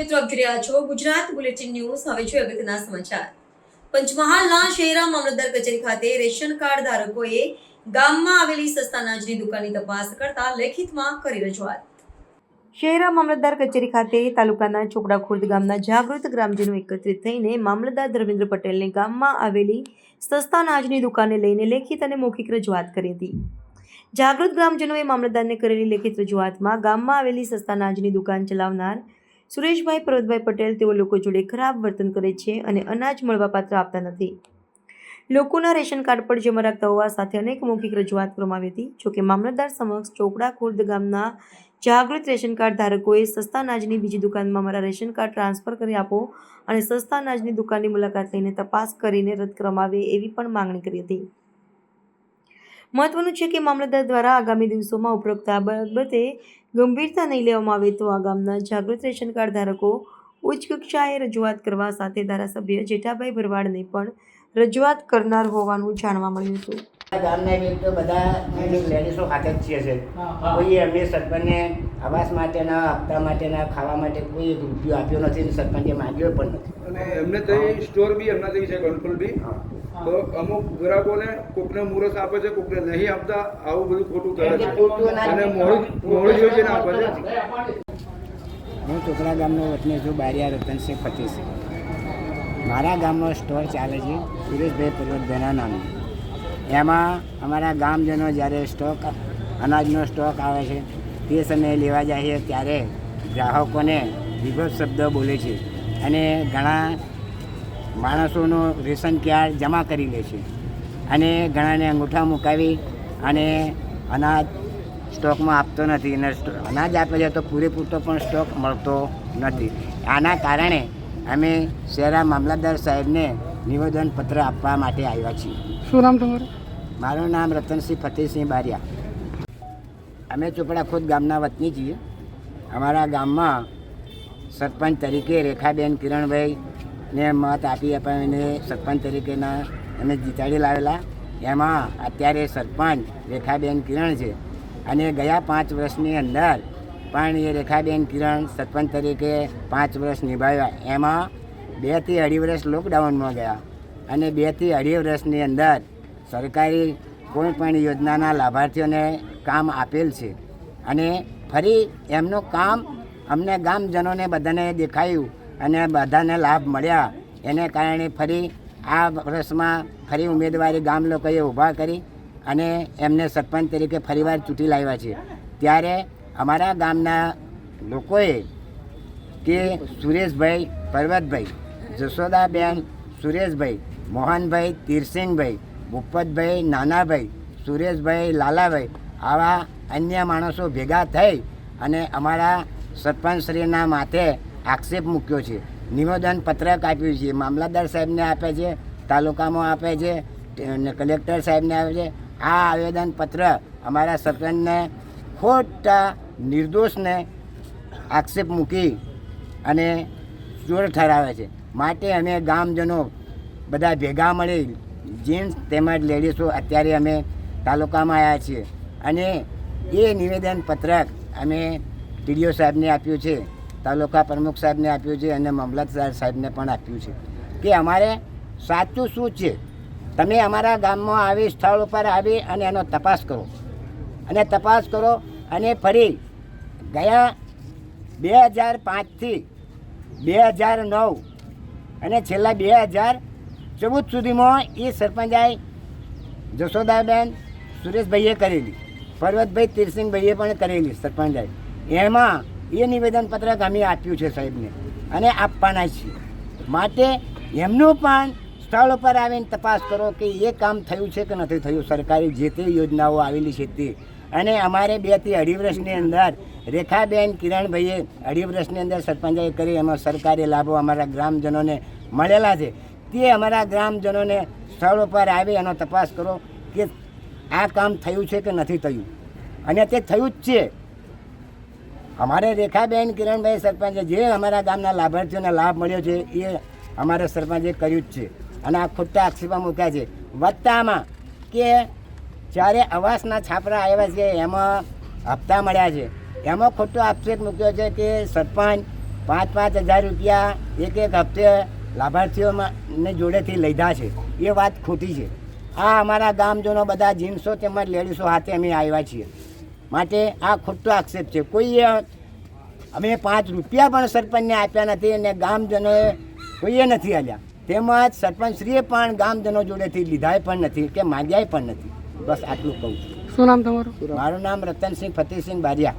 મિત્રો આપ જોઈ રહ્યા છો ગુજરાત બુલેટિન ન્યૂઝ. હવે જોઈએ અગત્યના સમાચાર. પંચમહાલના શહેરા મામલતદાર કચેરી ખાતે રેશન કાર્ડ ધારકોએ ગામમાં આવેલી સસ્તા અનાજની દુકાનની તપાસ કરતા લેખિતમાં કરી રજૂઆત. શહેરા મામલતદાર કચેરી ખાતે તાલુકાના ચોકડા ખુર્દ ગામના જાગૃત ગ્રામજનો એકત્રિત થઈને મામલતદાર ધર્મેન્દ્ર પટેલને ગામમાં આવેલી સસ્તા અનાજની દુકાને લઈને લેખિત અને મૌખિક રજૂઆત કરી હતી. જાગૃત ગ્રામજનોએ મામલતદારને કરેલી લેખિત રજૂઆતમાં ગામમાં આવેલી સસ્તા અનાજની દુકાન ચલાવનાર સુરેશભાઈ, પર્વતભાઈ પટેલ તેઓ લોકો જોડે ખરાબ વર્તન કરે છે અને અનાજ મળવાપાત્ર આપતા નથી. લોકોના રેશન કાર્ડ પર જમા રાખતા હોવા સાથે અનેક મૌખિક રજૂઆત કરવામાં આવી હતી જોકે મામલતદાર સમક્ષ ચોપડા ખુર્દ ગામના જાગૃત રેશન કાર્ડ ધારકોએ સસ્તા અનાજની બીજી દુકાનમાં મારા રેશન કાર્ડ ટ્રાન્સફર કરી આપો અને સસ્તા અનાજની દુકાનની મુલાકાત લઈને તપાસ કરીને રદ કરવામાં આવે એવી પણ માંગણી કરી હતી. મહત્વનું છે કે મામલતદાર દ્વારા આગામી દિવસોમાં ઉપરોક્ત આ બાબતે ગંભીરતા નહીં લેવામાં આવે તો આ ગામના જાગૃત રેશન કાર્ડ ધારકો ઉચ્ચ કક્ષાએ રજૂઆત કરવા સાથે ધારાસભ્ય જેઠાભાઈ ભરવાડને પણ રજૂઆત કરનાર હોવાનું જાણવા મળ્યું હતું. ગામના એક તો બધા લેડીઝો ખાતે જ છીએ છે કોઈ અમે સરપંચને આવાસ માટેના હપ્તા માટેના ખાવા માટે કોઈ એક રૂપિયો આપ્યો નથી અને સરપંચે માંગ્યો પણ નથી. અને એમને તો સ્ટોર બી એમના થઈ છે કંટ્રોલ બી. તો અમુક ગ્રાહકોને કોકને મુરસ આપે છે કોકને નહીં આપતા આવું બધું ખોટું કરે છે. અને મોડું મોડું યોજના આપે છે. હું ચોકડા ગામનો વતની છું બારિયા રતનસિંહ ફતેસિંહ મારા ગામનો સ્ટોર ચાલે છે સુરેશભાઈ પર્વતભાઈના નામે એમાં અમારા ગામજનો જ્યારે સ્ટોક, અનાજનો સ્ટોક આવે છે, તે સમયે લેવા જઈએ ત્યારે ગ્રાહકોને વિભત શબ્દ બોલે છે અને ઘણા માણસોનું રેશન કાર્ડ જમા કરી લે છે અને ઘણાને અંગૂઠા મુકાવી અને અનાજ સ્ટોકમાં આપતો નથી અને અનાજ આપે છે તો પૂરેપૂરતો પણ સ્ટોક મળતો નથી. આના કારણે અમે શહેરા મામલતદાર સાહેબને નિવેદનપત્ર આપવા માટે આવ્યા છીએ. શું નામ તમારું? મારું નામ રતનસિંહ ફતેહસિંહ બારિયા. અમે ચોપડા ખુદ ગામના વતની છીએ. અમારા ગામમાં સરપંચ તરીકે રેખાબેન કિરણભાઈ ને મત આપી અપાવીને સરપંચ તરીકેના અમે જીતાડી લાવેલા. એમાં અત્યારે સરપંચ રેખાબેન કિરણ છે અને ગયા પાંચ વર્ષની અંદર પણ એ રેખાબેન કિરણ સરપંચ તરીકે પાંચ વર્ષ નિભાવ્યા. એમાં બેથી અઢી વર્ષ લોકડાઉનમાં ગયા અને બેથી અઢી વર્ષની અંદર સરકારી કોઈ પણ યોજનાના લાભાર્થીઓને કામ આપેલ છે. અને ફરી એમનું કામ અમને ગામજનોને બધાને દેખાયું અને બધાને લાભ મળ્યા. એને કારણે ફરી આ વર્ષમાં ફરી ઉમેદવારી ગામ લોકોએ ઊભા કરી અને એમને સરપંચ તરીકે ફરીવાર ચૂંટી લાવ્યા છે. ત્યારે અમારા ગામના લોકોએ કે સુરેશભાઈ, પર્વતભાઈ, જશોદાબેન, સુરેશભાઈ, મોહનભાઈ, તીરસિંહભાઈ ભૂપતભાઈ, નાનાભાઈ, સુરેશભાઈ, લાલાભાઈ આવા અન્ય માણસો ભેગા થઈ અને અમારા સરપંચશ્રીના માથે આક્ષેપ મૂક્યો છે. નિવેદન પત્રક આપ્યું છે. મામલતદાર સાહેબને આપે છે, તાલુકામાં આપે છે કલેક્ટર સાહેબને આપે છે. આ આવેદન પત્ર અમારા સરપંચને ખોટા નિર્દોષને આક્ષેપ મૂકી અને ચોર ઠરાવે છે. માટે અમે ગામજનો બધા ભેગા મળી જેન્ટ્સ તેમજ લેડીઝો અત્યારે અમે તાલુકામાં આવ્યા છીએ. અને એ નિવેદન પત્રક અમે ટીડીઓ સાહેબને આપ્યું છે, તાલુકા પ્રમુખ સાહેબને આપ્યું છે અને મામલતદાર સાહેબને પણ આપ્યું છે કે અમારે સાચું શું છે? તમે અમારા ગામમાં આવી સ્થળ ઉપર આવી અને એનો તપાસ કરો. અને તપાસ કરો અને ફરી ગયા બે હજાર પાંચથી બે હજાર નવ અને છેલ્લા બે હજાર ચૌદ સુધીમાં એ સરપંચાઈ જશોદાબેન સુરેશભાઈએ કરેલી, પર્વતભાઈ તીરસિંહભાઈએ પણ કરેલી સરપંચાઈ એમાં એ નિવેદનપત્રક અમે આપ્યું છે સાહેબને અને આપવાના છીએ. માટે એમનું પણ સ્થળ ઉપર આવીને તપાસ કરો કે એ કામ થયું છે કે નથી થયું? સરકારી જે તે યોજનાઓ આવેલી છે તે. અને અમારે બેથી અઢી વર્ષની અંદર રેખાબેન કિરણભાઈએ અઢી વર્ષની અંદર સરપંચાઈ કરી, એમાં સરકારી લાભો અમારા ગ્રામજનોને મળેલા છે. તે અમારા ગ્રામજનોને સ્થળ ઉપર આવી એનો તપાસ કરો કે આ કામ થયું છે કે નથી થયું. અને તે થયું જ છે. અમારે રેખાબેન કિરણભાઈ સરપંચે જે અમારા ગામના લાભાર્થીઓને લાભ મળ્યો છે, એ અમારા સરપંચે કર્યું જ છે. અને આ ખોટા આક્ષેપો મૂક્યા છે. વત્તામાં કે જ્યારે અવાસના છાપરા આવ્યા છે, એમાં હપ્તા મળ્યા છે. એમાં ખોટો આક્ષેપ મૂક્યો છે કે સરપંચ પાંચ પાંચ હજાર રૂપિયા એક એક હપ્તે લાભાર્થીઓમાં ને જોડેથી લીધા છે. એ વાત ખોટી છે. આ અમારા ગામજનો બધા જીન્સો તેમજ લેડીસો હાથે અમે આવ્યા છીએ. માટે આ ખોટો આક્ષેપ છે. કોઈએ અમે પાંચ રૂપિયા પણ સરપંચને આપ્યા નથી અને ગામજનોએ કોઈએ નથી આલ્યા. તેમજ સરપંચશ્રીએ પણ ગામજનો જોડેથી લીધાય પણ નથી કે માંગ્યાય પણ નથી. બસ આટલું કહું છું. શું નામ તમારું? મારું નામ રતનસિંહ ફતેહસિંહ બારિયા.